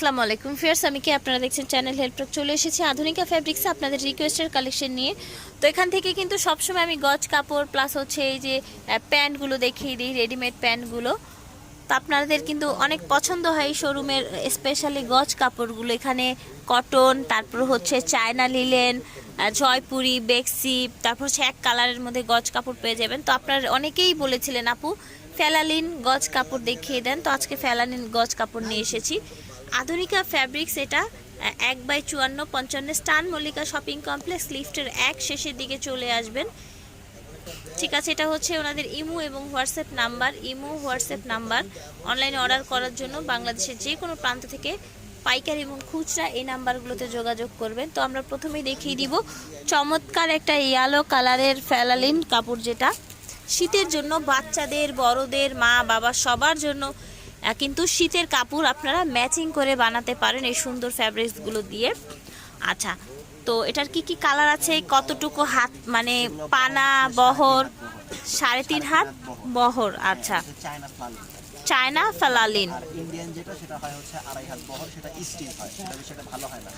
আসসালামু আলাইকুম ফিয়ার্স আমি কি আপনারা দেখছেন চ্যানেল হেল্পটক চলে এসেছি আধুনিকা ফ্যাব্রিক্সে আপনাদের রিকোয়েস্টের কালেকশন নিয়ে। তো এখান থেকে কিন্তু সবসময় আমি গজ কাপড় প্লাস হচ্ছে এই যে প্যান্টগুলো দেখিয়ে দিই রেডিমেড প্যান্টগুলো। তো আপনাদের কিন্তু অনেক পছন্দ হয় এই শোরুমের স্পেশালি গজ কাপড়গুলো। এখানে কটন তারপর হচ্ছে চায়না লিলেন জয়পুরি, বেক্সি, তারপর হচ্ছে এক কালারের মধ্যে গজ কাপড় পেয়ে যাবেন। তো আপনার অনেকেই বলেছিলেন, আপু ফেলালিন গজ কাপড় দেখিয়ে দেন। তো আজকে ফেলালিন গজ কাপড় নিয়ে এসেছি। আধুনিকা ফ্যাব্রিক্স এটা এক বাই চুয়ান্ন, পঞ্চান্ন, স্টান মল্লিকা শপিং কমপ্লেক্স, লিফটের এক শেষের দিকে চলে আসবেন। ঠিক আছে, এটা হচ্ছে ওনাদের ইমো এবং WhatsApp number, imo, WhatsApp number. অনলাইনে অর্ডার করার জন্য বাংলাদেশের যে কোনো প্রান্ত থেকে পাইকারি এবং খুচরা এই নাম্বারগুলোতে যোগাযোগ করবেন। তো আমরা প্রথমেই দেখিয়ে দিব, চমৎকার একটা ইয়ালো কালারের ফেলালিন কাপড় যেটা। শীতের জন্য বাচ্চাদের, বড়দের মা বাবা সবার জন্য কিন্তু শীতের কাপড় আপনারা ম্যাচিং করে বানাতে পারেন এই সুন্দর ফ্যাব্রিক্সগুলো দিয়ে। আচ্ছা তো এটার কি কি কালার আছে? কতটুকু হাত মানে পানা বহর? সাড়ে তিন হাত বহর আচ্ছা। China flannel.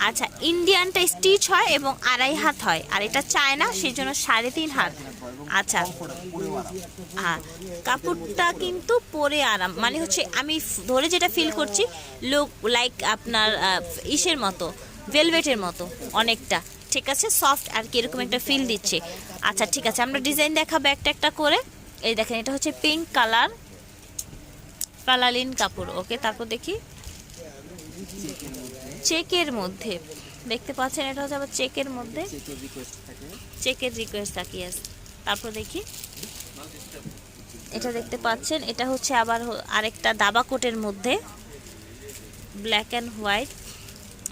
আচ্ছা ইন্ডিয়ানটা স্টিচ হয় এবং আড়াই হাত হয় আর এটা চায়না সেই জন্য সাড়ে তিন হাত। আচ্ছা। হ্যাঁ কাপড়টা কিন্তু পরে আরাম মানে হচ্ছে আমি ধরে যেটা ফিল করছি লুক লাইক আপনার ইসের মতো ভেলভেটের মতো অনেকটা। ঠিক আছে? সফট আর কি এরকম একটা ফিল দিচ্ছে। আচ্ছা ঠিক আছে আমরা ডিজাইন দেখাবো একটা একটা করে। এই দেখেন এটা হচ্ছে পিঙ্ক কালার পালালিন কাপড়। ওকে তারপর দেখি। চেকের মধ্যে। দেখতে পাচ্ছেন এটা হচ্ছে আবার চেকের মধ্যে। চেকের রিকোয়েস্ট থাকে। চেকের রিকোয়েস্ট থাকি আছে তারপর দেখি। এটা দেখতে পাচ্ছেন, এটা হচ্ছে আবার আরেকটা দাবা কোটের মধ্যে। ব্ল্যাক অ্যান্ড হোয়াইট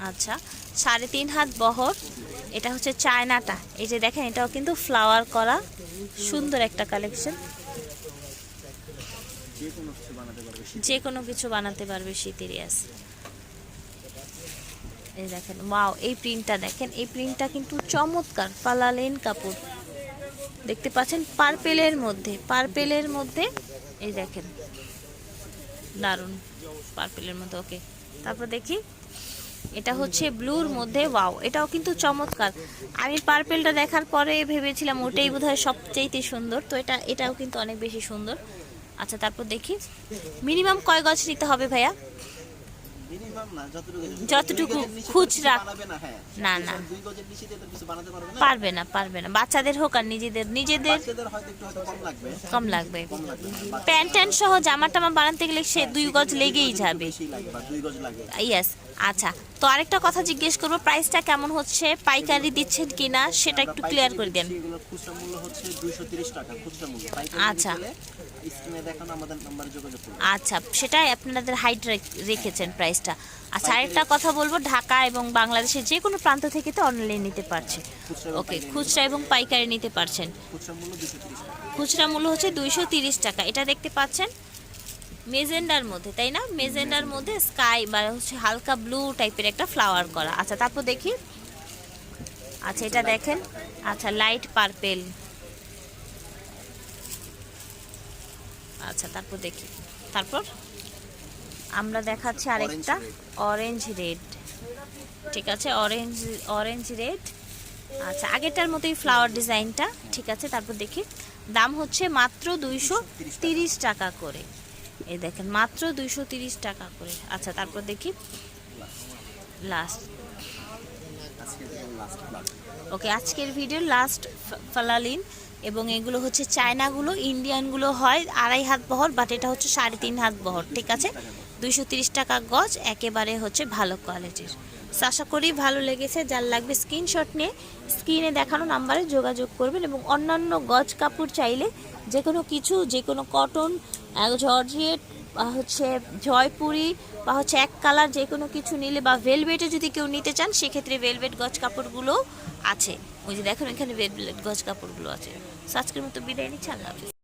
আচ্ছা সাড়ে তিন হাত বহর। এটা হচ্ছে চায়নাটা। এই যে দেখেন, এটাও কিন্তু ফ্লাওয়ার করা সুন্দর একটা কালেকশন যে কোনো কিছু বানাতে পারবে ইয়াস এই দেখেন ওয়াও এই প্রিন্টটা দেখেন, এই প্রিন্টটা কিন্তু চমৎকার, পালালেন কাপড়। দেখতে পাচ্ছেন পার্পেলের মধ্যে পার্পেলের মধ্যে, এই দেখেন, দারুণ, পার্পেলের মধ্যে, ওকে। তারপর দেখি, এটা হচ্ছে ব্লুর মধ্যে, ওয়াও, এটাও কিন্তু চমৎকার। আমি পার্পেলটা দেখার পরে ভেবেছিলাম ওটাই বোধহয় সবচেয়েতে সুন্দর, তো এটা, এটাও কিন্তু অনেক বেশি সুন্দর। আচ্ছা তারপর দেখি, মিনিমাম কয় গজ নিতে হবে ভাইয়া? যতটুকু খুচরা। না না, পারবে না পারবে না। বাচ্চাদের হোক আর নিজেদের নিজেদের কম লাগবে। প্যান্ট ট্যান্ট সহ জামা টামা বানাতে গেলে সে দুই গজ লেগেই যাবে। ইয়েস আচ্ছা তো আরেকটা কথা জিজ্ঞেস করব প্রাইসটা কেমন হচ্ছে পাইকারি দিচ্ছেন কিনা সেটা একটু ক্লিয়ার করে দেন। খুচরা মূল্য হচ্ছে 230 টাকা খুচরা মূল্য। আচ্ছা। স্ক্রিনে দেখানো আমাদের নম্বরে যোগাযোগ করুন। আচ্ছা সেটাই আপনাদের হাইট রেখেছেন প্রাইসটা আচ্ছা আরেকটা কথা বলব ঢাকা এবং বাংলাদেশের যে কোনো প্রান্ত থেকে তো অনলাইন নিতে পারছে। ওকে খুচরা এবং পাইকারি নিতে পারছেন। খুচরা মূল্য 230 টাকা। খুচরা মূল্য হচ্ছে দুইশো তিরিশ টাকা এটা দেখতে পাচ্ছেন? মেজেন্ডার মধ্যে তাই না? মেজেন্ডার মধ্যে স্কাই বা হচ্ছে হালকা ব্লু টাইপের একটা ফ্লাওয়ার করা। আচ্ছা তারপর দেখি। আচ্ছা এটা দেখেন। আচ্ছা লাইট পার্পেল। আচ্ছা তারপর দেখি। তারপর আমরা দেখাচ্ছি আরেকটা। অরেঞ্জ রেড ঠিক আছে অরেঞ্জ অরেঞ্জ রেড আচ্ছা আগেরটার মতোই ফ্লাওয়ার ডিজাইনটা ঠিক আছে তারপর দেখি। দাম হচ্ছে মাত্র দুইশো তিরিশ টাকা করে। এই দেখেন, মাত্র দুইশো তিরিশ টাকা করে। আচ্ছা তারপর দেখি। লাস্ট ওকে, আজকের ভিডিও লাস্ট ফালালিন এবং এগুলো হচ্ছে চায়নাগুলো, ইন্ডিয়ানগুলো হয় আড়াই হাত বহর বাট এটা হচ্ছে সাড়ে তিন হাত বহর, ঠিক আছে? দুইশো টাকা গজ, একেবারে হচ্ছে ভালো কোয়ালিটির আশা করি ভালো লেগেছে, যার লাগবে স্ক্রিনশট নিয়ে স্ক্রিনে দেখানো নাম্বারে যোগাযোগ করবেন এবং অন্যান্য গজ কাপড় চাইলে যে কোনো কিছু যে কোনো কটন জর্জিয়েট বা হচ্ছে জয়পুরি, বা হচ্ছে এক কালার যে কোনো কিছু নিলে, বা ভেলভেটে যদি কেউ নিতে চান, সেক্ষেত্রে ভেলভেট গজ কাপড়গুলো আছে। ওই যে দেখেন, এখানে ভেলভেট গজ কাপড়গুলো আছে। সাজকের মতো বিদায় নিচ্ছে, আল্লাহ